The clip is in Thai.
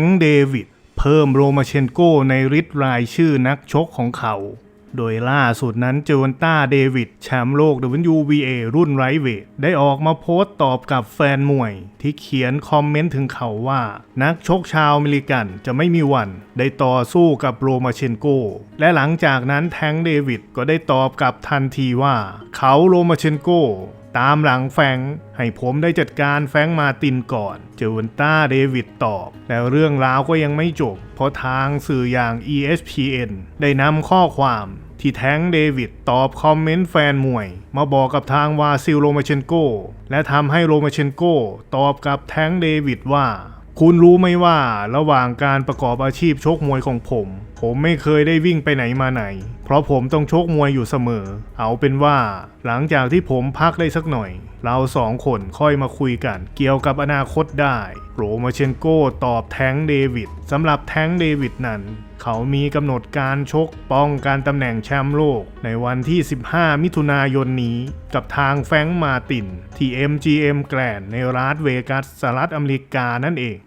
งค์เดวิดเพิ่มโรมาเชนโกในริดรายชื่อนักชกของเขา โดยล่าสุดนั้นเจวันต้าเดวิดแชมป์โลก WBA รุ่นไรเวท ได้ออกมาโพสต์ตอบกับแฟนมวย ที่เขียนคอมเมนต์ถึงเขาว่า นักชกชาวอเมริกันจะไม่มีวัน ได้ต่อสู้กับโรมาเชนโก และหลังจากนั้นแทงเดวิดก็ได้ตอบกลับทันทีว่า เขาโรมาเชนโก ตามหลังแฟงให้ผมได้จัดการแฟงมาตินก่อน เจวันต้าเดวิดตอบ แต่เรื่องราวก็ยังไม่จบ เพราะทางสื่ออย่าง ESPN ได้นำข้อความที่แท้งเดวิดตอบคอมเมนต์แฟนมวย มาบอกกับทางวาซิลโรมาเชนโก และทำให้โรมาเชนโก ตอบกับแท้งเดวิดว่า คุณรู้ไหมว่าระหว่างการประกอบอาชีพชกมวยของผม ผมไม่เคยได้วิ่งไปไหนมาไหน เพราะผมต้องชกมวยอยู่เสมอ เอาเป็นว่า หลังจากที่ผมพักได้สักหน่อย เราสองคนค่อยมาคุยกัน เกี่ยวกับอนาคตได้โรมาเชนโกตอบแทงเดวิดสำหรับแทงเดวิดนั้น เขามีกำหนดการชกป้องกันตำแหน่งแชมป์โลก ในวันที่ 15 มิถุนายนนี้ กับทางแฟงมาตินที่ MGM แกรนในรัฐเวกัสสหรัฐอเมริกานั่นเอง